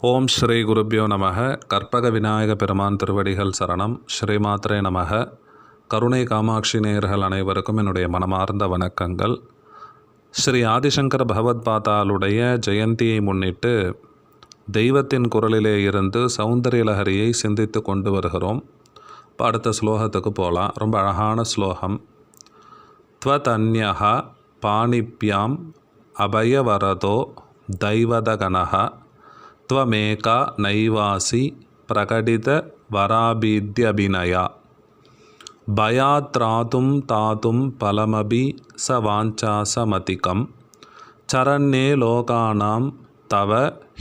ஓம் ஸ்ரீ குருப்பியோ நமக. கற்பக விநாயக பெருமான் திருவடிகள் சரணம். ஸ்ரீமாத்ரே நமக. கருணை காமாட்சி நேயர்கள் அனைவருக்கும் என்னுடைய மனமார்ந்த வணக்கங்கள். ஸ்ரீ ஆதிசங்கர பகவத் பாதாளுடைய ஜெயந்தியை முன்னிட்டு தெய்வத்தின் குரலிலே இருந்து சௌந்தரியலஹரியை சிந்தித்து கொண்டு வருகிறோம். இப்போ அடுத்த ஸ்லோகத்துக்கு போகலாம் ரொம்ப அழகான ஸ்லோகம். துவதன்யா பாணிப்யாம் அபயவரதோ தைவதகனகா त्वमेका नैवासि प्रकटितवराभीद्यभिनया भयात्रातुं तातुं फलमपि स वाञ्छासमतिकं चरण्ये लोकानां तव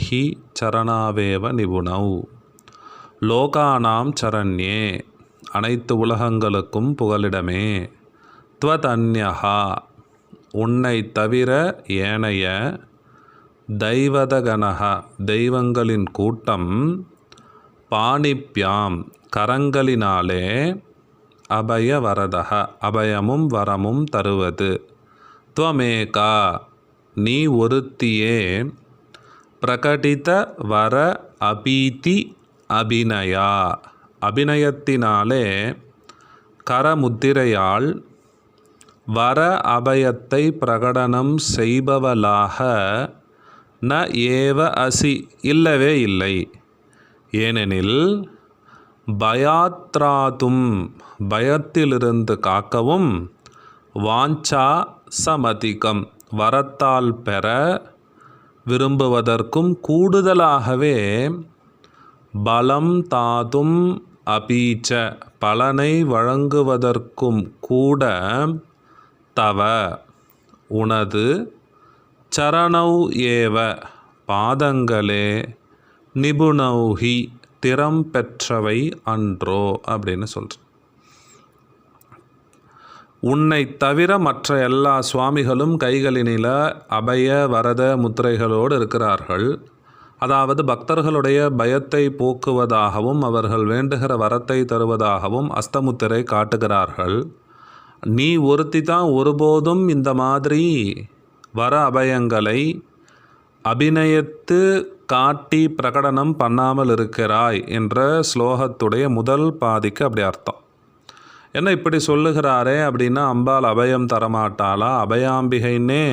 हि चरणावेव நிபுணௌ லோகானாம் சரண்யே அனைத்து உலகங்களுக்கும் புகலிடமே துவதன்யகா உன்னை தவிர ஏனைய தெய்வதகனக தெய்வங்களின் கூட்டம் பாணிப்யாம் கரங்களினாலே அபய வரதக அபயமும் வரமும் தருவது. துவமேகா நீ ஒருத்தியே பிரகடித வர அபீதி அபிநயா. அபிநயத்தினாலே கரமுத்திரையால் வர அபயத்தை பிரகடனம் செய்பவளாக ந ஏவ அசி இல்லவே இல்லை. ஏனெனில் பயாத்ராதும் பயத்திலிருந்து காக்கவும் வாஞ்சா சமதிகம் வரத்தால் பெற விரும்புவதற்கும் கூடுதலாகவே பலம் தாதும் அபீச்ச பலனை வழங்குவதற்கும் கூட தவ. உனது சரணௌ ஏவ பாதங்களே நிபுணௌஹி திறம் பெற்றவை அன்றோ அப்படின்னு சொல்கிறேன் உன்னை தவிர மற்ற எல்லா சுவாமிகளும் கைகளினில அபய வரத முத்திரைகளோடு இருக்கிறார்கள். அதாவது பக்தர்களுடைய பயத்தை போக்குவதாகவும் அவர்கள் வேண்டுகிற வரத்தை தருவதாகவும் அஸ்தமுத்திரை காட்டுகிறார்கள். நீ ஒருத்தி தான் ஒருபோதும் இந்த மாதிரி வர அபயங்களை அபிநயத்து காட்டி பிரகடனம் பண்ணாமல் இருக்கிறாய் என்ற ஸ்லோகத்துடைய முதல் பாதிக்கு அப்படி அர்த்தம். என்ன இப்படி சொல்லுகிறாரே அப்படின்னா அம்பாள் அபயம் தரமாட்டாளா? அபயாம்பிகைன்னே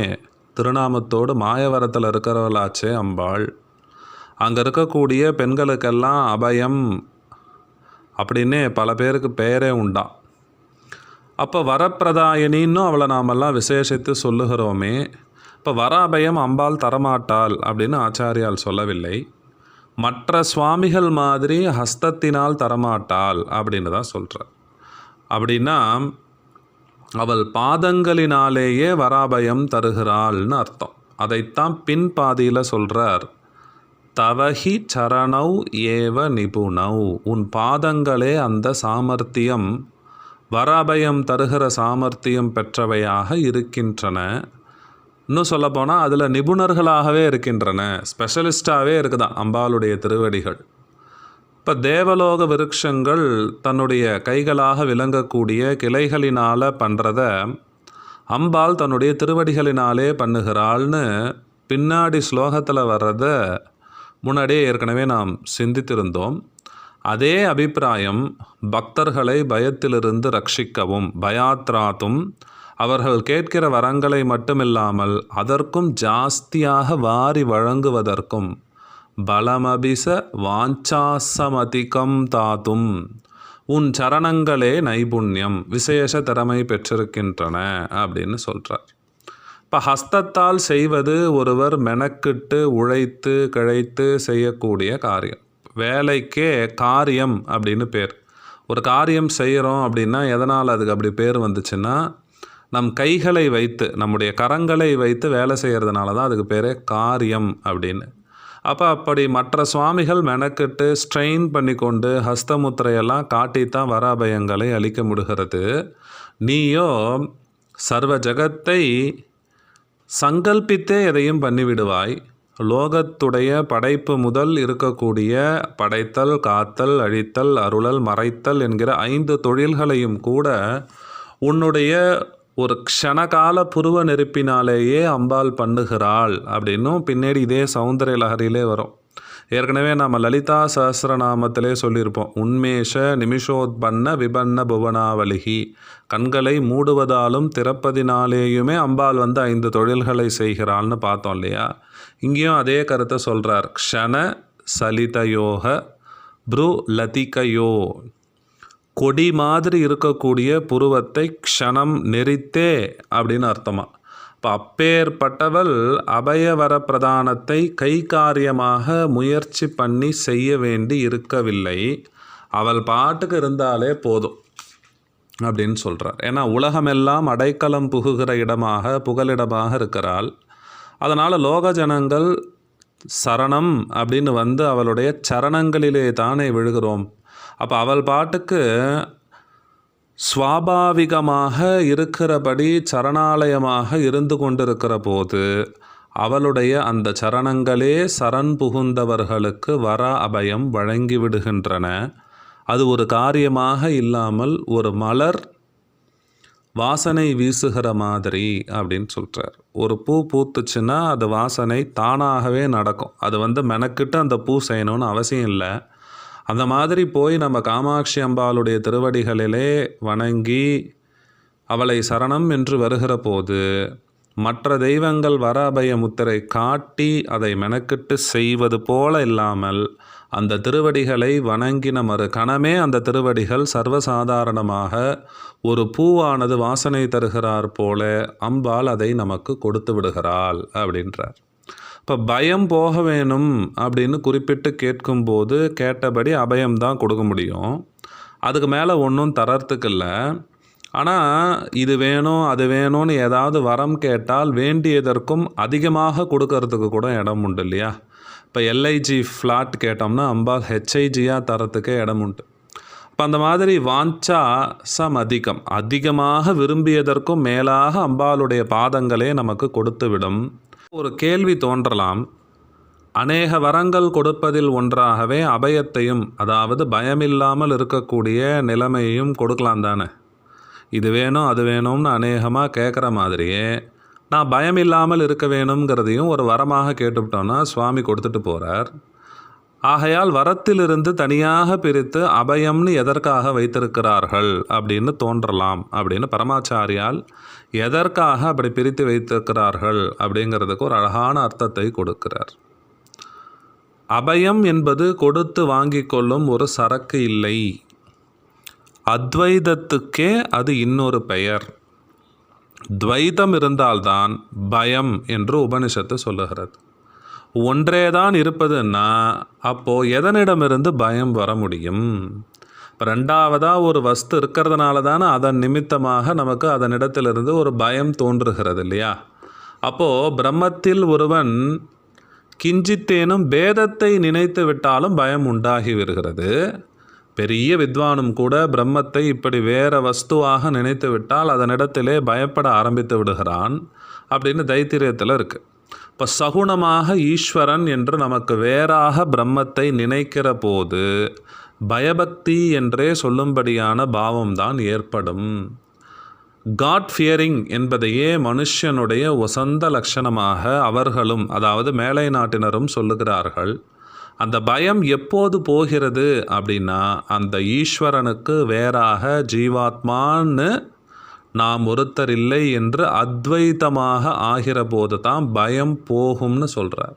திருநாமத்தோடு மாயவரத்தில் இருக்கிறவளாச்சே அம்பாள். அங்கே இருக்கக்கூடிய பெண்களுக்கெல்லாம் அபயம் அப்படின்னே பல பேருக்கு பெயரே உண்டா. அப்போ வரப்பிரதாயினின்னு அவளை நாமெல்லாம் விசேஷித்து சொல்லுகிறோமே இப்போ வராபயம் அம்பாள் தரமாட்டாள் அப்படின்னு ஆச்சாரியால் சொல்லவில்லை. மற்ற சுவாமிகள் மாதிரி ஹஸ்தத்தினால் தரமாட்டாள் அப்படின்னு தான் சொல்கிறார் அப்படின்னா அவள் பாதங்களினாலேயே வராபயம் தருகிறாள்னு அர்த்தம். அதைத்தான் பின் பாதியில் சொல்கிறார் தவஹி சரணௌ ஏவ நிபுணௌ. உன் பாதங்களே அந்த சாமர்த்தியம். வராபயம் தருகிற சாமர்த்தியம் பெற்றவையாக இருக்கின்றன. இன்னும் சொல்லப்போனால் அதில் நிபுணர்களாகவே இருக்கின்றன. ஸ்பெஷலிஸ்டாகவே இருக்குதான் அம்பாளுடைய திருவடிகள். இப்போ தேவலோக விருட்சங்கள் தன்னுடைய கைகளாக விளங்கக்கூடிய கிளைகளினால் பண்ணுறத அம்பாள் தன்னுடைய திருவடிகளினாலே பண்ணுகிறாள்னு பின்னாடி ஸ்லோகத்தில் வர்றத முன்னாடியே ஏற்கனவே நாம் சிந்தித்திருந்தோம். அதே அபிப்பிராயம் பக்தர்களை பயத்திலிருந்து ரட்சிக்கவும் பயாத்ராத்தும் அவர்கள் கேட்கிற வரங்களை மட்டுமில்லாமல் அதற்கும் ஜாஸ்தியாக வாரி வழங்குவதற்கும் பலமபிச வாஞ்சாசமதிகம் தாதும். உன் சரணங்களே நைபுண்ணியம் விசேஷ திறமை பெற்றிருக்கின்றன அப்படின்னு சொல்கிறார் இப்போ ஹஸ்தத்தால் செய்வது ஒருவர் மெனக்கிட்டு உழைத்து கிழைத்து செய்யக்கூடிய காரியம். வேலைக்கே காரியம் அப்படின்னு பேர். ஒரு காரியம் செய்கிறோம் அப்படின்னா எதனால் அதுக்கு அப்படி பேர் வந்துச்சுன்னா நம் கைகளை வைத்து நம்முடைய கரங்களை வைத்து வேலை செய்கிறதுனால தான் அதுக்கு பேர் காரியம் அப்படின்னு. அப்போ அப்படி மற்ற சுவாமிகள் மெனக்கிட்டு ஸ்ட்ரெயின் பண்ணி கொண்டு ஹஸ்தமுத்திரையெல்லாம் காட்டித்தான் வராபயங்களை அளிக்க முடிகிறது. நீயோ சர்வ ஜகத்தை சங்கல்பித்தே எதையும் பண்ணிவிடுவாய். லோகத்துடைய படைப்பு முதல் இருக்கக்கூடிய படைத்தல் காத்தல் அழித்தல் அருளல் மறைத்தல் என்கிற ஐந்து தொழில்களையும் கூட உன்னுடைய ஒரு க்ஷணகால புருவ நெருப்பினாலேயே அம்பாள் பண்ணுகிறாள் அப்படின்னும் பின்னாடி இதே சௌந்தரிய லஹரியிலே வரும். ஏற்கனவே நம்ம லலிதா சஹசிரநாமத்திலே சொல்லியிருப்போம். உன்மேஷ நிமிஷோத்பன்ன விபன்ன புவனாவலிகி. கண்களை மூடுவதாலும் திறப்பதினாலேயுமே அம்பாள் வந்து ஐந்து தொழில்களை செய்கிறாள்னு பார்த்தோம் இல்லையா? இங்கேயும் அதே கருத்தை சொல்கிறார் க்ஷண சலிதயோக ப்ரு லதிகயோ. கொடி மாதிரி இருக்கக்கூடிய புருவத்தை க்ஷணம் நெறித்தே அப்படின்னு அர்த்தமா. இப்போ அப்பேற்பட்டவள் அபயவர பிரதானத்தை கை காரியமாக முயற்சி பண்ணி செய்ய வேண்டி இருக்கவில்லை. அவள் பாட்டுக்கு இருந்தாலே போதும் அப்படின்னு சொல்கிறார் ஏன்னா உலகமெல்லாம் அடைக்கலம் புகுகிற இடமாக புகலிடமாக இருக்கிறாள். அதனால் லோக ஜனங்கள் சரணம் அப்படின்னு வந்து அவளுடைய சரணங்களிலே தானே விழுகிறோம். அப்போ அவள் பாட்டுக்கு சுவாபாவிகமாக இருக்கிறபடி சரணாலயமாக இருந்து கொண்டிருக்கிற போது அவளுடைய அந்த சரணங்களே சரண் புகுந்தவர்களுக்கு வர அபயம் வழங்கி விடுகின்றன. அது ஒரு காரியமாக இல்லாமல் ஒரு மலர் வாசனை வீசுகிற மாதிரி அப்படின்னு சொல்கிறார் ஒரு பூ பூத்துச்சுன்னா அது வாசனை தானாகவே நடக்கும். அது வந்து மெனக்கிட்டு அந்த பூ செய்யணும்னு அவசியம் இல்லை. அந்த மாதிரி போய் நம்ம காமாட்சி அம்பாளுடைய திருவடிகளிலே வணங்கி அவளை சரணம் என்று வருகிற போது மற்ற தெய்வங்கள் வர அபய முத்திரை காட்டி அதை மெனக்கிட்டு செய்வது போல இல்லாமல் அந்த திருவடிகளை வணங்கின மறு கணமே அந்த திருவடிகள் சர்வசாதாரணமாக ஒரு பூவானது வாசனை தருகிறார் போல அம்பாள் அதை நமக்கு கொடுத்து விடுகிறாள் அப்படின்றார். இப்போ பயம் போக வேணும் அப்படின்னு குறிப்பிட்டு கேட்கும்போது கேட்டபடி அபயம் தான் கொடுக்க முடியும். அதுக்கு மேலே ஒன்றும் தரத்துக்கு இல்லை. ஆனால் இது வேணும் அது வேணும்னு ஏதாவது வரம் கேட்டால் வேண்டியதற்கும் அதிகமாக கொடுக்கறதுக்கு கூட இடம் உண்டு இல்லையா? இப்போ எல்ஐஜி ஃப்ளாட் கேட்டோம்னா அம்பாள் ஹெச்ஐஜியாக தரத்துக்கே இடம் உண்டு. இப்போ அந்த மாதிரி வாஞ்சா சம் அதிகம். அதிகமாக விரும்பியதற்கும் மேலாக அம்பாளுடைய பாதங்களே நமக்கு கொடுத்து விடும் ஒரு கேள்வி தோன்றலாம். அநேக வரங்கள் கொடுப்பதில் ஒன்றாகவே அபயத்தையும் அதாவது பயமில்லாமல் இருக்கக்கூடிய நிலைமையையும் கொடுக்கலாம் தானே? இது வேணும் அது வேணும்னு அநேகமாக கேட்குற மாதிரியே நான் பயம் இல்லாமல் இருக்க வேணுங்கிறதையும் ஒரு வரமாக கேட்டுவிட்டோன்னா சுவாமி கொடுத்துட்டு போகிறார் ஆகையால் வரத்திலிருந்து தனியாக பிரித்து அபயம்னு எதற்காக வைத்திருக்கிறார்கள் அப்படின்னு தோன்றலாம் அப்படின்னு பரமாச்சாரியால் எதற்காக அப்படி பிரித்து வைத்திருக்கிறார்கள் அப்படிங்கிறதுக்கு ஒரு அழகான அர்த்தத்தை கொடுக்கிறார். அபயம் என்பது கொடுத்து வாங்கி கொள்ளும் ஒரு சரக்கு இல்லை. அத்வைதத்துக்கே அது இன்னொரு பெயர். துவைதம் இருந்தால்தான் பயம் என்று உபனிஷத்து சொல்லுகிறது. ஒன்றேதான் இருப்பதுன்னா அப்போது எதனிடமிருந்து பயம் வர முடியும்? இப்போ ரெண்டாவதாக ஒரு வஸ்து இருக்கிறதுனால தானே அதன் நிமித்தமாக நமக்கு அதனிடத்திலிருந்து ஒரு பயம் தோன்றுகிறது இல்லையா? அப்போது பிரம்மத்தில் ஒருவன் கிஞ்சித்தேனும் பேதத்தை நினைத்து விட்டாலும் பயம் உண்டாகி வருகிறது பெரிய வித்வானும் கூட பிரம்மத்தை இப்படி வேற வஸ்துவாக நினைத்து விட்டால் அதனிடத்திலே பயப்பட ஆரம்பித்து விடுகிறான் அப்படின்னு தைத்திரியத்தில் இருக்குது இப்போ சகுணமாக ஈஸ்வரன் என்று நமக்கு வேறாக பிரம்மத்தை நினைக்கிற போது பயபக்தி என்றே சொல்லும்படியான பாவம்தான் ஏற்படும். காட் ஃபியரிங் என்பதையே மனுஷனுடைய வசந்த லட்சணமாக அவர்களும் அதாவது மேலை நாட்டினரும் சொல்லுகிறார்கள். அந்த பயம் எப்போது போகிறது அப்படின்னா அந்த ஈஸ்வரனுக்கு வேறாக ஜீவாத்மான்னு நாம் ஒருத்தர் இல்லை என்று அத்வைத்தமாக ஆகிற போது தான் பயம் போகும்னு சொல்கிறார்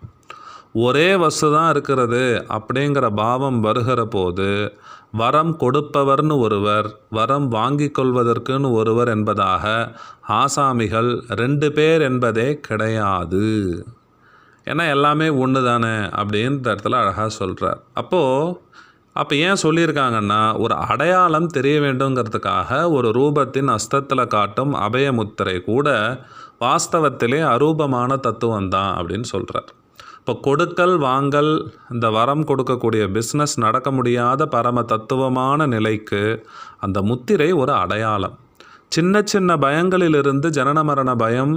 ஒரே வசு தான் இருக்கிறது அப்படிங்கிற பாவம் வருகிற போது வரம் கொடுப்பவர்னு ஒருவர் வரம் வாங்கி கொள்வதற்குன்னு ஒருவர் என்பதாக ஆசாமிகள் ரெண்டு பேர் என்பதே கிடையாது. ஏன்னா எல்லாமே ஒன்று தானே அப்படின்ற இடத்துல அழகாக சொல்கிறார் அப்போது அப்போ ஏன் சொல்லியிருக்காங்கன்னா ஒரு அடையாளம் தெரிய வேண்டுங்கிறதுக்காக ஒரு ரூபத்தின் அஸ்தத்தில் காட்டும் அபயமுத்திரை கூட வாஸ்தவத்திலே அரூபமான தத்துவம் தான் அப்படின்னு சொல்கிறார் இப்போ கொடுக்கல் வாங்கல் இந்த வரம் கொடுக்கக்கூடிய பிஸ்னஸ் நடக்க முடியாத பரம தத்துவமான நிலைக்கு அந்த முத்திரை ஒரு அடையாளம். சின்ன சின்ன பயங்களிலிருந்து ஜனன மரண பயம்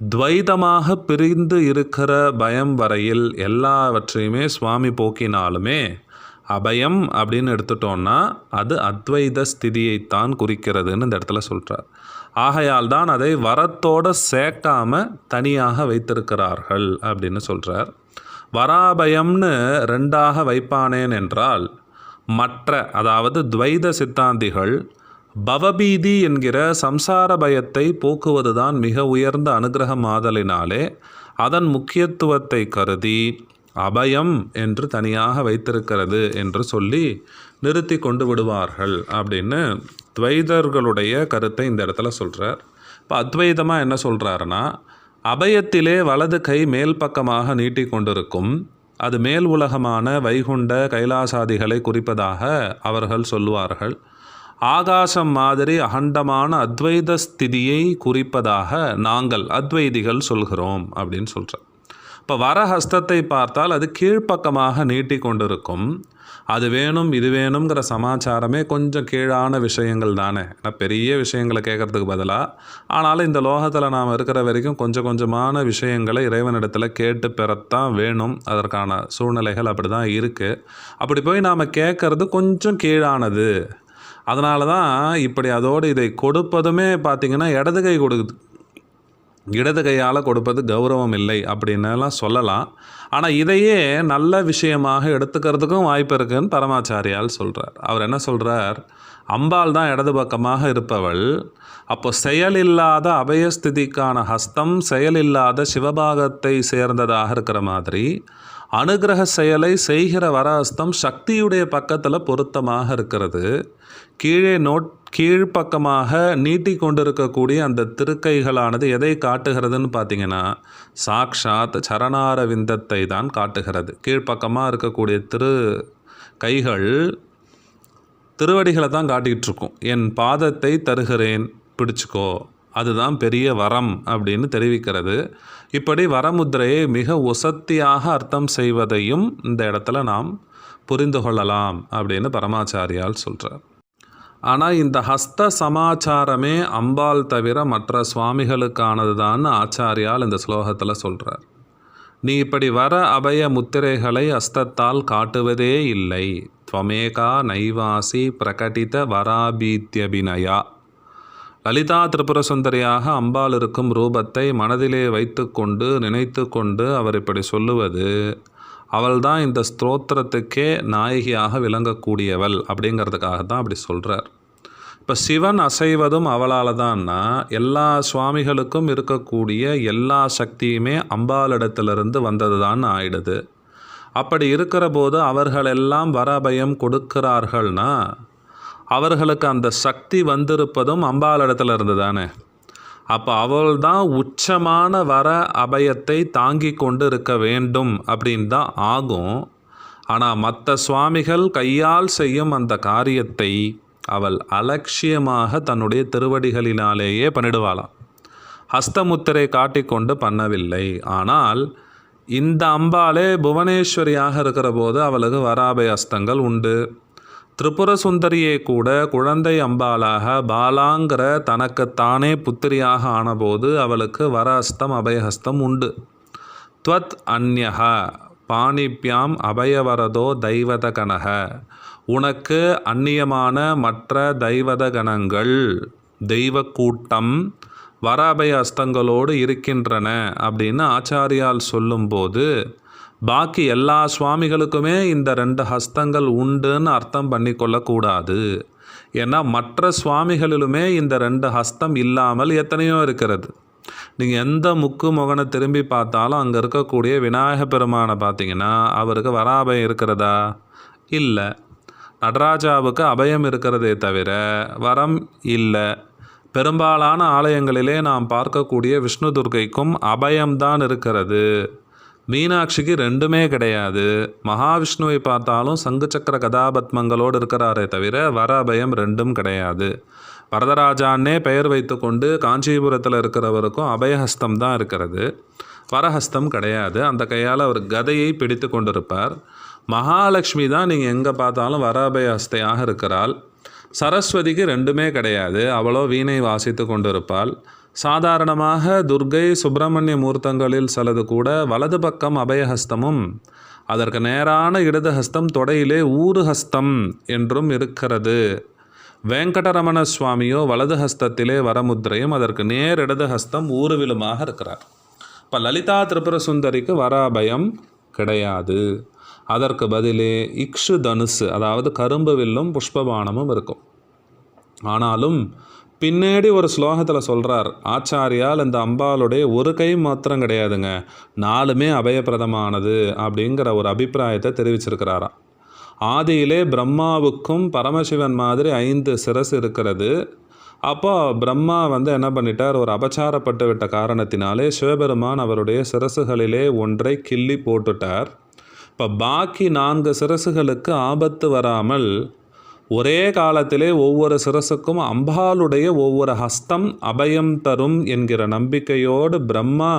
துவைதமாக பிரிந்து இருக்கிற பயம் வரையில் எல்லாவற்றையுமே சுவாமி போக்கினாலுமே அபயம் அப்படின்னு எடுத்துட்டோம்னா அது அத்வைத ஸ்திதியைத்தான் குறிக்கிறதுன்னு இந்த இடத்துல சொல்கிறார் ஆகையால் தான் அதை வரத்தோடு சேர்க்காம தனியாக வைத்திருக்கிறார்கள் அப்படின்னு சொல்கிறார் வராபயம்னு ரெண்டாக வைப்பானேன் என்றால் மற்ற அதாவது துவைத சித்தாந்திகள் பவபீதி என்கிற சம்சார பயத்தை போக்குவதுதான் மிக உயர்ந்த அனுகிரகம் ஆதலினாலே அதன் முக்கியத்துவத்தை கருதி அபயம் என்று தனியாக வைத்திருக்கிறது என்று சொல்லி நிறுத்தி கொண்டு விடுவார்கள் அப்படின்னு துவைதர்களுடைய கருத்தை இந்த இடத்துல சொல்கிறார் இப்போ அத்வைதமாக என்ன சொல்கிறாருன்னா அபயத்திலே வலது கை மேல் பக்கமாக நீட்டி கொண்டிருக்கும் அது மேல் உலகமான வைகுண்ட கைலாசாதிகளை குறிப்பதாக அவர்கள் சொல்லுவார்கள். ஆகாசம் மாதிரி அகண்டமான அத்வைத ஸ்திதியை குறிப்பதாக நாங்கள் அத்வைதிகள் சொல்கிறோம் அப்படின்னு சொல்கிறார் இப்போ வர ஹஸ்தத்தை பார்த்தால் அது கீழ்ப்பக்கமாக நீட்டி கொண்டிருக்கும் அது வேணும் இது வேணுங்கிற சமாச்சாரமே கொஞ்சம் கீழான விஷயங்கள் தானே. ஏன்னா பெரிய விஷயங்களை கேட்குறதுக்கு பதிலாக ஆனாலும் இந்த லோகத்தில் நாம் இருக்கிற வரைக்கும் கொஞ்சம் கொஞ்சமான விஷயங்களை இறைவனிடத்தில் கேட்டு பெறத்தான் வேணும். அதற்கான சூழ்நிலைகள் அப்படி தான் இருக்குது அப்படி போய் நாம் கேட்குறது கொஞ்சம் கீழானது. அதனால தான் இப்படி அதோடு இதை கொடுப்பதுமே பார்த்திங்கன்னா இடது கை கொடுக்குது. இடது கையால் கொடுப்பது கௌரவம் இல்லை அப்படின்னெல்லாம் சொல்லலாம். ஆனால் இதையே நல்ல விஷயமாக எடுத்துக்கிறதுக்கும் வாய்ப்பு இருக்குதுன்னு பரமாச்சாரியால் சொல்கிறார் அவர் என்ன சொல்கிறார் அம்பாள் தான் இடது பக்கமாக இருப்பவள். அப்போ செயலில்லாத அபயஸ்திதிக்கான ஹஸ்தம் செயலில்லாத சிவபாகத்தை சேர்ந்ததாக இருக்கிற மாதிரி அனுகிரக செயலை செய்கிற வரஹஸ்தம் சக்தியுடைய பக்கத்தில் பொருத்தமாக இருக்கிறது. கீழே நோட் கீழ்ப்பக்கமாக நீட்டி கொண்டிருக்கக்கூடிய அந்த திருக்கைகளானது எதை காட்டுகிறதுன்னு பார்த்தீங்கன்னா சாக்ஷாத் சரணார விந்தத்தை தான் காட்டுகிறது. கீழ்ப்பக்கமாக இருக்கக்கூடிய திரு கைகள் திருவடிகளை தான் காட்டிக்கிட்டு இருக்கும் என் பாதத்தை தருகிறேன் பிடிச்சிக்கோ. அதுதான் பெரிய வரம் அப்படின்னு தெரிவிக்கிறது. இப்படி வரமுத்திரையை மிக உசத்தியாக அர்த்தம் செய்வதையும் இந்த இடத்துல நாம் புரிந்து கொள்ளலாம் அப்படின்னு பரமாச்சாரியால் சொல்கிறார் ஆனால் இந்த ஹஸ்த சமாச்சாரமே அம்பாள் தவிர மற்ற சுவாமிகளுக்கானது தான் ஆச்சாரியால் இந்த ஸ்லோகத்தில் சொல்கிறார் நீ இப்படி வர அபய முத்திரைகளை அஸ்தத்தால் காட்டுவதே இல்லை. துவமேகா நைவாசி பிரகடித வராபீத்தியபினயா லலிதா திரிபுர சுந்தரியாக அம்பாள் இருக்கும் ரூபத்தை மனதிலே வைத்துக்கொண்டு நினைத்து கொண்டு அவர் இப்படி சொல்லுவது அவள்தான் இந்த ஸ்தோத்திரத்துக்கே நாயகியாக விளங்கக்கூடியவள் அப்படிங்கிறதுக்காக தான் அப்படி சொல்கிறார் இப்போ சிவன் அசைவதும் அவளால் தான்னா எல்லா சுவாமிகளுக்கும் இருக்கக்கூடிய எல்லா சக்தியுமே அம்பாளிடத்திலிருந்து வந்தது தான் ஆயிடுது. அப்படி இருக்கிற போது அவர்களெல்லாம் வரபயம் கொடுக்கிறார்கள்னா அவர்களுக்கு அந்த சக்தி வந்திருப்பதும் அம்பாளிடத்துல இருந்து தானே. அப்போ அவள் தான் உச்சமான வர அபயத்தை தாங்கி கொண்டு இருக்க வேண்டும் அப்படின்னு தான் ஆகும். ஆனால் மற்ற சுவாமிகள் கையால் செய்யும் அந்த காரியத்தை அவள் அலட்சியமாக தன்னுடைய திருவடிகளினாலேயே பண்ணிடுவாளாம். ஹஸ்தமுத்திரை காட்டிக்கொண்டு பண்ணவில்லை. ஆனால் இந்த அம்பாலே புவனேஸ்வரியாக இருக்கிற போது அவளுக்கு வராபய அஸ்தங்கள் உண்டு. திரிபுர சுந்தரியே கூட குழந்தை அம்பாளாக பாலாங்கிற தனக்குத்தானே புத்திரியாக ஆனபோது அவளுக்கு வரஹஸ்தம் அபயஹஸ்தம் உண்டு. துவத் அந்யக பாணிப்யாம் அபயவரதோ தெய்வத கனக உனக்கு அந்நியமான மற்ற தெய்வத கணங்கள் தெய்வ கூட்டம் வர அபய அஸ்தங்களோடு இருக்கின்றன அப்படின்னு ஆச்சாரியால் சொல்லும்போது பாக்கி எல்லா சுவாமிகளுக்குமே இந்த ரெண்டு ஹஸ்தங்கள் உண்டுன்னு அர்த்தம் பண்ணி கொள்ளக்கூடாது ஏன்னா மற்ற சுவாமிகளிலுமே இந்த ரெண்டு ஹஸ்தம் இல்லாமல் எத்தனையோ இருக்கிறது. நீங்கள் எந்த முக்கு முகனை திரும்பி பார்த்தாலும் அங்கே இருக்கக்கூடிய விநாயக பெருமானை பார்த்தீங்கன்னா அவருக்கு வராபயம் இருக்கிறதா? இல்லை. நடராஜாவுக்கு அபயம் இருக்கிறதே தவிர வரம் இல்லை. பெரும்பாலான ஆலயங்களிலே நாம் பார்க்கக்கூடிய விஷ்ணு துர்க்கைக்கும் அபயம்தான் இருக்கிறது. மீனாட்சிக்கு ரெண்டுமே கிடையாது. மகாவிஷ்ணுவை பார்த்தாலும் சங்கு சக்கர கதாபத்மங்களோடு இருக்கிறாரே தவிர வர அபயம் ரெண்டும் கிடையாது. வரதராஜான்னே பெயர் வைத்துக்கொண்டு காஞ்சிபுரத்தில் இருக்கிறவருக்கும் அபயஹஸ்தம் தான் இருக்கிறது. வரஹஸ்தம் கிடையாது. அந்த கையால் அவர் கதையை பிடித்து கொண்டிருப்பார். மகாலட்சுமி தான் நீங்கள் எங்கே பார்த்தாலும் வர அபயஹஸ்தையாக இருக்கிறாள். சரஸ்வதிக்கு ரெண்டுமே கிடையாது. அவளோ வீணை வாசித்து கொண்டிருப்பாள். சாதாரணமாக துர்கை சுப்பிரமணிய மூர்த்தங்களில் சிலது கூட வலது பக்கம் அபயஹஸ்தமும் அதற்கு நேரான இடது ஹஸ்தம் தொடையிலே ஊருஹஸ்தம் என்றும் இருக்கிறது. வெங்கடரமண சுவாமியோ வலது ஹஸ்தத்திலே வரமுத்திரையும் அதற்கு நேர் இடது ஹஸ்தம் ஊருவிலுமாக இருக்கிறார். இப்போ லலிதா திரிபுர சுந்தரிக்கு வராபயம் கிடையாது. அதற்கு பதிலே இக்ஷு தனுசு அதாவது கரும்பு வில்லும் புஷ்பபானமும் இருக்கும். ஆனாலும் பின்னாடி ஒரு ஸ்லோகத்தில் சொல்கிறார் ஆச்சாரியால் இந்த அம்பாளுடைய ஒரு கை மாத்திரம் கிடையாதுங்க நாலுமே அபயப்பிரதமானது அப்படிங்கிற ஒரு அபிப்பிராயத்தை தெரிவிச்சிருக்கிறாராம் ஆதியிலே பிரம்மாவுக்கும் பரமசிவன் மாதிரி ஐந்து சிரசு இருக்கிறது. அப்போ பிரம்மா வந்து என்ன பண்ணிட்டார் ஒரு அபச்சாரப்பட்டு விட்ட காரணத்தினாலே சிவபெருமான் அவருடைய சிரசுகளிலே ஒன்றை கிள்ளி போட்டுட்டார். இப்போ பாக்கி நான்கு சிரசுகளுக்கு ஆபத்து வராமல் ஒரே காலத்திலே ஒவ்வொரு சிரசுக்கும் அம்பாளுடைய ஒவ்வொரு ஹஸ்தம் அபயம் தரும் என்கிற நம்பிக்கையோடு பிரம்மா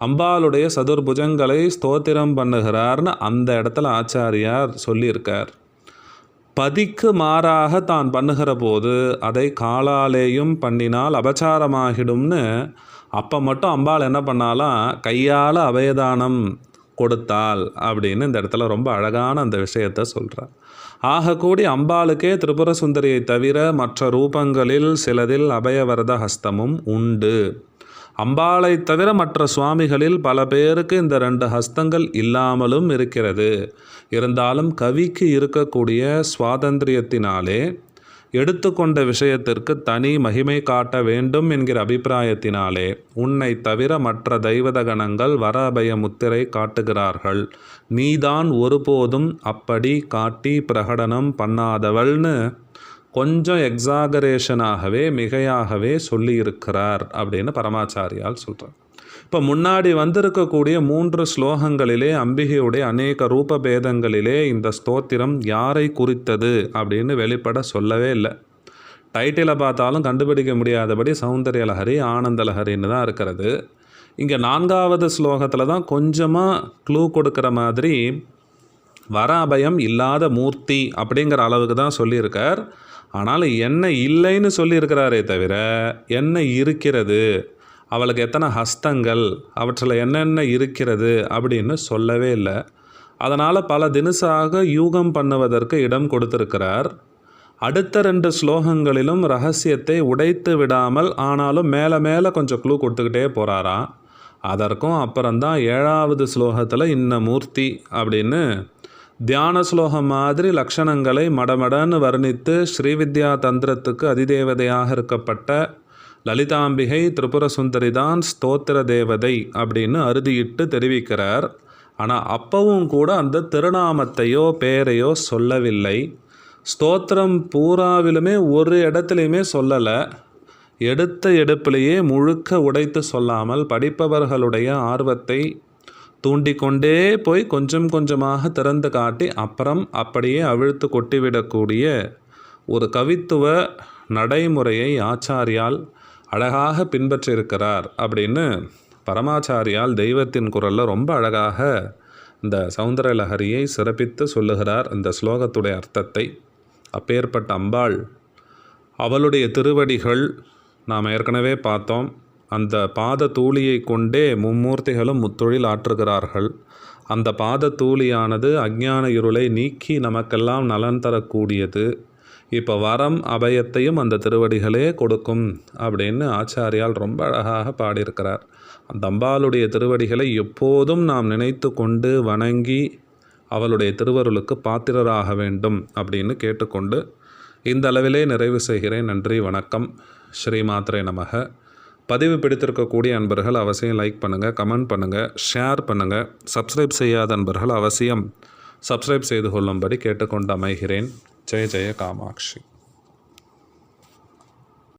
அம்பாளுடைய சதுர்புஜங்களை ஸ்தோத்திரம் பண்ணுகிறார்னு அந்த இடத்துல ஆச்சாரியார் சொல்லியிருக்கார். பதிக்கு மாறாக தான் பண்ணுகிற போது அதை காலாலேயும் பண்ணினால் அபச்சாரமாகிடும்னு அப்போ மட்டும் அம்பாள் என்ன பண்ணாலாம் கையால் அபயதானம் கொடுத்தாள் அப்படின்னு இந்த இடத்துல ரொம்ப அழகான அந்த விஷயத்தை சொல்கிறார் ஆகக்கூடி அம்பாளுக்கே திரிபுர சுந்தரியை தவிர மற்ற ரூபங்களில் சிலதில் அபயவரத ஹஸ்தமும் உண்டு. அம்பாளை தவிர மற்ற சுவாமிகளில் பல பேருக்கு இந்த ரெண்டு ஹஸ்தங்கள் இல்லாமலும் இருக்கிறது. இருந்தாலும் கவிக்கு இருக்கக்கூடிய சுவாதந்திரியத்தினாலே எடுத்துக்கொண்ட விஷயத்திற்கு தனி மகிமை காட்ட வேண்டும் என்கிற அபிப்பிராயத்தினாலே உன்னை தவிர மற்ற தெய்வத கணங்கள் வர அபய முத்திரை காட்டுகிறார்கள். நீதான் ஒருபோதும் அப்படி காட்டி பிரகடனம் பண்ணாதவள்னு கொஞ்சம் எக்ஸாகரேஷனாகவே மிகையாகவே சொல்லியிருக்கிறார் அப்படின்னு பரமாச்சாரியால் சொல்கிறார் இப்போ முன்னாடி வந்திருக்கக்கூடிய மூன்று ஸ்லோகங்களிலே அம்பிகையுடைய அநேக ரூப பேதங்களிலே இந்த ஸ்தோத்திரம் யாரை குறித்தது அப்படின்னு வெளிப்பட சொல்லவே இல்லை. டைட்டிலை பார்த்தாலும் கண்டுபிடிக்க முடியாதபடி சௌந்தர்யலஹரி ஆனந்தலஹரின்னு தான் இருக்கிறது. இங்கே நான்காவது ஸ்லோகத்தில் தான் கொஞ்சமாக க்ளூ கொடுக்குற மாதிரி வர அபயம் இல்லாத மூர்த்தி அப்படிங்கிற அளவுக்கு தான் சொல்லியிருக்கார். ஆனால் என்ன இல்லைன்னு சொல்லியிருக்கிறாரே தவிர என்ன இருக்கிறது? அவளுக்கு எத்தனை ஹஸ்தங்கள்? அவற்றில் என்னென்ன இருக்கிறது? அப்படின்னு சொல்லவே இல்லை. அதனால் பல தினசாக யூகம் பண்ணுவதற்கு இடம் கொடுத்திருக்கிறார். அடுத்த ரெண்டு ஸ்லோகங்களிலும் ரகசியத்தை உடைத்து விடாமல் ஆனாலும் மேலே மேலே கொஞ்சம் க்ளூ கொடுத்துக்கிட்டே போகிறாராம் அதற்கும் அப்புறம்தான் ஏழாவது ஸ்லோகத்தில் இன்ன மூர்த்தி அப்படின்னு தியான ஸ்லோகம் மாதிரி லக்ஷணங்களை மடமடன்னு வர்ணித்து ஸ்ரீவித்யா தந்திரத்துக்கு அதிதேவதையாக இருக்கப்பட்ட லலிதாம்பிகை திரிபுர சுந்தரி தான் ஸ்தோத்திர தேவதை அப்படின்னு அறுதியிட்டு தெரிவிக்கிறார். ஆனால் அப்பவும் கூட அந்த திருநாமத்தையோ பேரையோ சொல்லவில்லை. ஸ்தோத்திரம் பூராவிலுமே ஒரு இடத்துலையுமே சொல்லலை. எடுத்த எடுப்பிலேயே முழுக்க உடைத்து சொல்லாமல் படிப்பவர்களுடைய ஆர்வத்தை தூண்டிக்கொண்டே போய் கொஞ்சம் கொஞ்சமாக திறந்து காட்டி அப்புறம் அப்படியே அவிழ்த்து கொட்டிவிடக்கூடிய ஒரு கவித்துவ நடைமுறையை ஆச்சாரியால் அழகாக பின்பற்றியிருக்கிறார் அப்படின்னு பரமாச்சாரியால் தெய்வத்தின் குரலில் ரொம்ப அழகாக இந்த சௌந்தரலஹரியை சிறப்பித்து சொல்லுகிறார் இந்த ஸ்லோகத்துடைய அர்த்தத்தை. அப்பேற்பட்ட அம்பாள் அவளுடைய திருவடிகள் நாம் ஏற்கனவே பார்த்தோம். அந்த பாத தூளியை கொண்டே மும்மூர்த்திகளும் முத்தொழில் ஆற்றுகிறார்கள். அந்த பாத தூளியானது அஞ்ஞான இருளை நீக்கி நமக்கெல்லாம் நலன் தரக்கூடியது. இப்போ வரம் அபயத்தையும் அந்த திருவடிகளே கொடுக்கும் அப்படின்னு ஆச்சாரியால் ரொம்ப அழகாக பாடியிருக்கிறார். அந்த அம்பாளுடைய திருவடிகளை எப்போதும் நாம் நினைத்து கொண்டு வணங்கி அவளுடைய திருவருளுக்கு பாத்திரராக வேண்டும் அப்படின்னு கேட்டுக்கொண்டு இந்த அளவிலே நிறைவு செய்கிறேன். நன்றி வணக்கம். ஸ்ரீமாத்ரே நமக. பதிவு பிடித்திருக்கக்கூடிய அன்பர்கள் அவசியம் லைக் பண்ணுங்கள் கமெண்ட் பண்ணுங்கள் ஷேர் பண்ணுங்கள் சப்ஸ்கிரைப் செய்யாத அன்பர்கள் அவசியம். சப்ஸ்கிரைப் செய்து கொள்ளும்படி கேட்டுக்கொண்டு அமைகிறேன். ஜெய ஜெய காமாட்சி.